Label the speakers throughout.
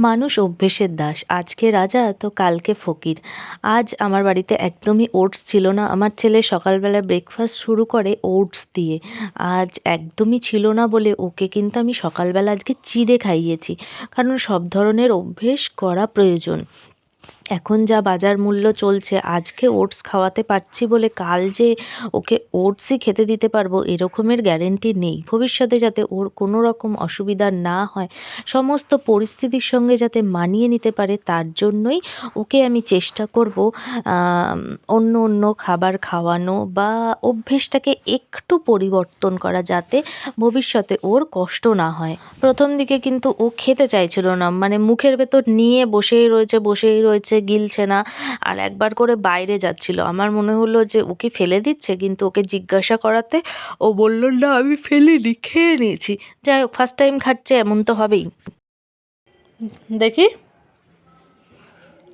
Speaker 1: মানুষ অভ্যেসের দাস। আজকে রাজা, তো কালকে ফকির। আজ আমার বাড়িতে একদমই ওটস ছিল না। আমার ছেলে সকালবেলা ব্রেকফাস্ট শুরু করে ওটস দিয়ে। আজ একদমই ছিল না বলে ওকে কিন্তু আমি সকালবেলা আজকে চিড়ে খাইয়েছি। কারণ সব ধরনের অভ্যেস করা প্রয়োজন। এখন যা বাজার মূল্য চলছে, আজকে ওটস খাওয়াতে পারছি বলে কাল যে ওকে ওটসই খেতে দিতে পারব, এরকমের গ্যারেন্টি নেই। ভবিষ্যতে যাতে ওর কোনো রকম অসুবিধা না হয়, সমস্ত পরিস্থিতির সঙ্গে যাতে মানিয়ে নিতে পারে, তার জন্যই ওকে আমি চেষ্টা করব অন্য অন্য খাবার খাওয়ানো বা অভ্যেসটাকে একটু পরিবর্তন করা যাতে ভবিষ্যতে ওর কষ্ট না হয়। প্রথম দিকে কিন্তু ও খেতে চাইছিল না মানে মুখের ভেতর নিয়ে বসেই রয়েছে বসেই রয়েছে গিলছে না। আর একবার করে বাইরে যাচ্ছিল। আমার মনে হলো যে ওকে ফেলে দিচ্ছে কিন্তু ওকে জিজ্ঞাসা করাতে ও বলল না আমি ফেলিনি খেয়ে নিয়েছি। যাই হোক ফার্স্ট টাইম খাচ্ছে এমন তো হবেই। দেখি।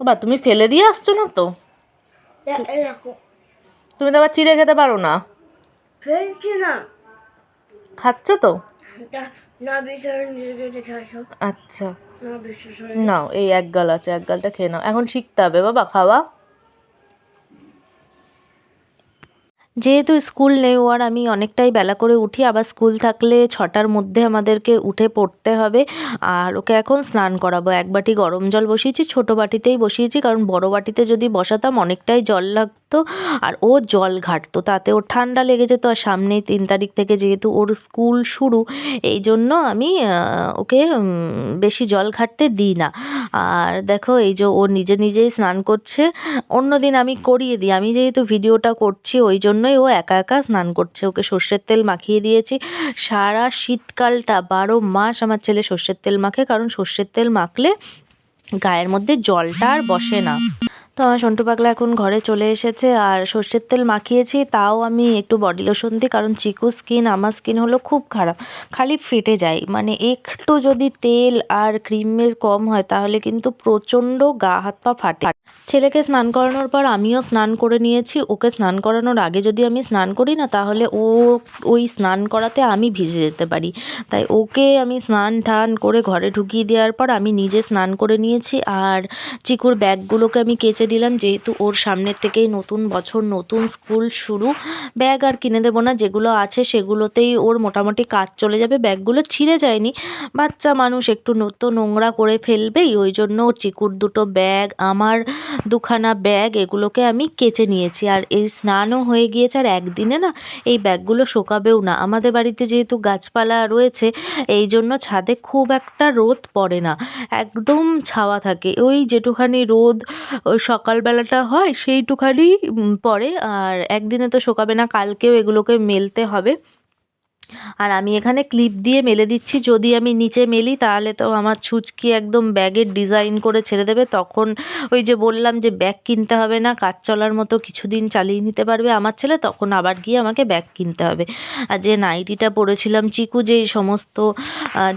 Speaker 1: বা তুমি ফেলে দিয়ে আসছো না তো? তুমি তো আবার চিড়ে খেতে পারো না। খাচ্ছ তো? আচ্ছা। নাও এই এক গাল আছে এক গালটা খেয়ে নাও। এখন শিখতে হবে বাবা খাওয়া। যেহেতু স্কুল নেই আর আমি অনেকটাই বেলা করে উঠি, আবার স্কুল থাকলে ছটার মধ্যে আমাদেরকে উঠে পড়তে হবে। আর ওকে এখন স্নান করাবো। এক বাটি গরম জল বসিয়েছি, ছোটো বাটিতেই বসিয়েছি, কারণ বড় বাটিতে যদি বসাতাম অনেকটাই জল লাগতো আর ও জল ঘাটতো, তাতে ওর ঠান্ডা লেগে যেত। আর সামনেই তিন তারিখ থেকে যেহেতু ওর স্কুল শুরু, এই জন্য আমি ওকে বেশি জল ঘাটতে দিই না। আর দেখো, এই যে ও নিজে নিজেই স্নান করছে। অন্যদিন আমি করিয়ে দিই। আমি যেহেতু ভিডিওটা করছি, ওই জন্যই ও একা একা স্নান করছে। ওকে সর্ষের তেল মাখিয়ে দিয়েছি। সারা শীতকালটা বারো মাস আমার ছেলে সর্ষের তেল মাখে, কারণ সর্ষের তেল মাখলে গায়ের মধ্যে জলটা আর বসে না। তো আমার সন্টু পাগলা এখন ঘরে চলে এসেছে আর সর্ষের তেল মাখিয়েছি, তাও আমি একটু বডি লোশন দিই কারণ চিকু স্কিন আমার স্কিন হলো খুব খারাপ। খালি ফেটে যায়। মানে একটু যদি তেল আর ক্রিমের কম হয়, তাহলে কিন্তু প্রচণ্ড গা, হাত পা ফাটে। ছেলেকে স্নান করানোর পর আমিও স্নান করে নিয়েছি। ওকে স্নান করানোর আগে যদি আমি স্নান করি না, তাহলে ও ওই স্নান করাতে আমি ভিজে যেতে পারি। তাই ওকে আমি স্নান টান করে ঘরে ঢুকিয়ে দেওয়ার পর আমি নিজে স্নান করে নিয়েছি আর চিকুর ব্যাগগুলোকে আমি কেচে দিলাম, যেহেতু ওর সামনের থেকেই নতুন বছর, নতুন স্কুল শুরু, ব্যাগ আর কিনে দেবো না, যেগুলো আছে সেগুলোতেই ওর মোটামুটি কাজ চলে যাবে, ব্যাগগুলো ছিঁড়ে যায়নি। বাচ্চা মানুষ একটু নত্য নোংরা করে ফেলবেই, ওই জন্য চিকুর দুটো ব্যাগ, আমার দুখানা ব্যাগ, এগুলোকে আমি কেচে নিয়েছি। আর এই স্নানও হয়ে গিয়েছে, আর একদিনে না এই ব্যাগগুলো শোকাবেও না। আমাদের বাড়িতে যেহেতু গাছপালা রয়েছে, এই জন্য ছাদে খুব একটা রোদ পড়ে না, একদম ছাওয়া থাকে। ওই যেটুখানি রোদ, ওই সকালবেলাটা হয় সেইটুখানি পরে। আর একদিনে তো শোকাবে না কালকেও এগুলোকে মেলতে হবে। আর আমি এখানে ক্লিপ দিয়ে মেলে দিচ্ছি। যদি আমি নিচে মেলি, তাহলে তো আমার ছুঁচকি একদম ব্যাগের ডিজাইন করে ছেড়ে দেবে। তখন ওই যে বললাম যে ব্যাগ কিনতে হবে না, কাজ চলার মতো কিছুদিন চালিয়ে নিতে পারবে আমার ছেলে, তখন আবার গিয়ে আমাকে ব্যাগ কিনতে হবে। আর যে নাইটিটা পরেছিলাম, চিকু যেই সমস্ত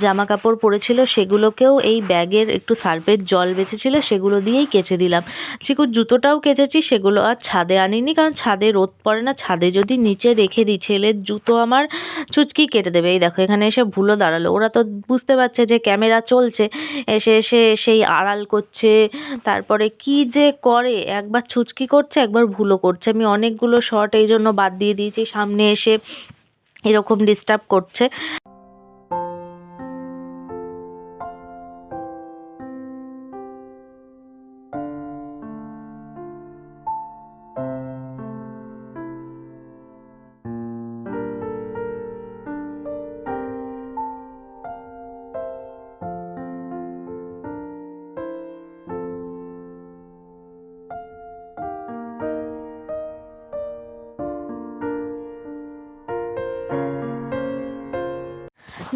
Speaker 1: জামা কাপড় পরেছিল, সেগুলোকেও এই ব্যাগের একটু সার্ফের জল বেঁচেছিল, সেগুলো দিয়েই কেচে দিলাম। চিকুর জুতোটাও কেচেছি, সেগুলো আর ছাদে আনিনি, কারণ ছাদে রোদ পড়ে না। ছাদে যদি নিচে রেখে দিই, ছেলের জুতো আমার ছুঁচকি কেটে দেবে। এই দেখো, এখানে এসে ভুলো দাঁড়াল। ওরা তো বুঝতে পারছে যে ক্যামেরা চলছে। এসে এসে সেই আড়াল করছে। তারপরে কি যে করে? একবার ছুচকি করছে, একবার ভুলো করছে। আমি অনেকগুলো শর্ট এই জন্য বাদ দিয়ে দিয়েছি। সামনে এসে এরকম ডিস্টার্ব করছে।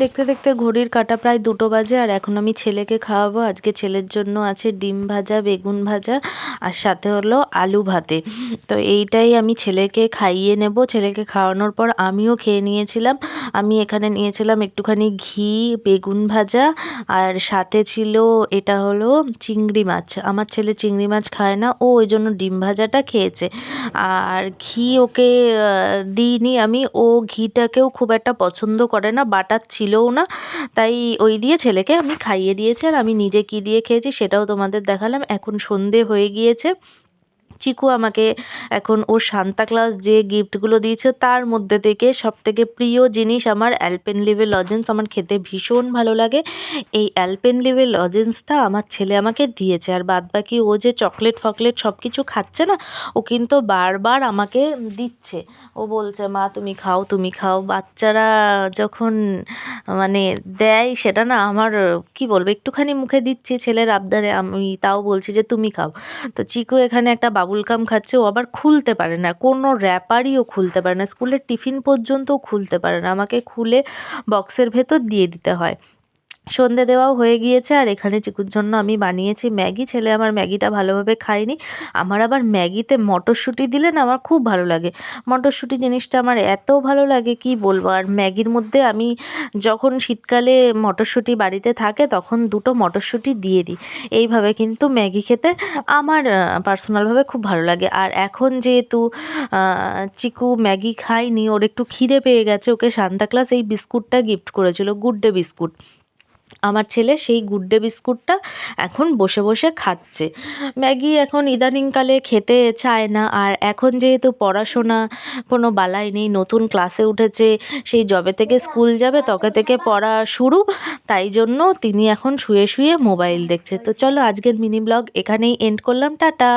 Speaker 1: দেখতে দেখতে ঘড়ির কাঁটা প্রায় দুটো বাজে, আর এখন আমি ছেলেকে খাওয়াবো। আজকে ছেলের জন্য আছে ডিম ভাজা, বেগুন ভাজা, আর সাথে হলো আলু ভাতে। তো এইটাই আমি ছেলেকে খাইয়ে নেব। ছেলেকে খাওয়ানোর পর আমিও খেয়ে নিয়েছিলাম। আমি এখানে নিয়েছিলাম একটুখানি ঘি, বেগুন ভাজা, আর সাথে ছিল এটা হলো চিংড়ি মাছ। আমার ছেলে চিংড়ি মাছ খায় না, ও ওই জন্য ডিম ভাজাটা খেয়েছে। আর ঘি ওকে দিইনি আমি। ও ঘিটাকেও খুব একটা পছন্দ করে না বাটার ছিলও না। তাই ওই দিয়ে ছেলেকে আমি খাইয়ে দিয়েছি আর আমি নিজে কি দিয়ে খেয়েছি সেটাও তোমাদের দেখালাম। এখন সন্ধে হয়ে গিয়েছে। চিকু আমাকে এখন ও সান্তা ক্লাস যে গিফটগুলো দিয়েছে তার মধ্যে থেকে সব থেকে প্রিয় জিনিস আমার অ্যালপেনলিবে লজেন্স। আমার খেতে ভীষণ ভালো লাগে। এই অ্যালপেনলিবে লজেন্সটা আমার ছেলে আমাকে দিয়েছে। আর বাদবাকি ও যে চকলেট ফকলেট সব কিছু খাচ্ছে না, ও কিন্তু বারবার আমাকে দিচ্ছে। ও বলছে, মা, তুমি খাও তুমি খাও। বাচ্চারা যখন মানে দেয় সেটা না আমার, কি বলব, একটুখানি মুখে দিচ্ছি ছেলের আবদারে। আমি তাও বলছি যে, তুমি খাও। তো চিকু এখানে একটা বাবুল কাম খাচ্ছে, ও আবার খুলতে পারে না। কোনো র্যাপারই ও খুলতে পারে না। স্কুলের টিফিন পর্যন্তও খুলতে পারে না। আমাকে খুলে বক্সের ভেতর দিয়ে দিতে হয়। সন্ধে দেওয়াও হয়ে গিয়েছে, আর এখানে চিকুর জন্য আমি বানিয়েছি ম্যাগি। ছেলে আমার ম্যাগিটা ভালোভাবে খায়নি। আমার আবার ম্যাগিতে মটরশুঁটি দিলে না আমার খুব ভালো লাগে। মটরশুঁটি জিনিসটা আমার এত ভালো লাগে, কি বলব? আর ম্যাগির মধ্যে আমি যখন শীতকালে মটরশুঁটি বাড়িতে থাকে, তখন দুটো মটরশুঁটি দিয়ে দিই। এইভাবে কিন্তু ম্যাগি খেতে আমার পার্সোনালভাবে খুব ভালো লাগে। আর এখন যেহেতু চিকু ম্যাগি খায়নি, ওর একটু খিদে পেয়ে গেছে, ওকে সান্তা ক্লাস এই বিস্কুটটা গিফট করেছিল গুড ডে বিস্কুট। আমার ছেলে সেই গুড ডে বিস্কুটটা এখন বসে বসে খাচ্ছে। ম্যাগি এখন ইদানিংকালে খেতে চায় না আর এখন যেহেতু পড়াশোনা, কোনো বালাই নেই, নতুন ক্লাসে উঠেছে, সেই যবে থেকে স্কুল যাবে, তবে থেকে পড়া শুরু, তাই জন্য তিনি এখন শুয়ে শুয়ে মোবাইল দেখছে। তো চলো আজকের মিনি ব্লগ এখানেই এন্ড করলাম। টাটা!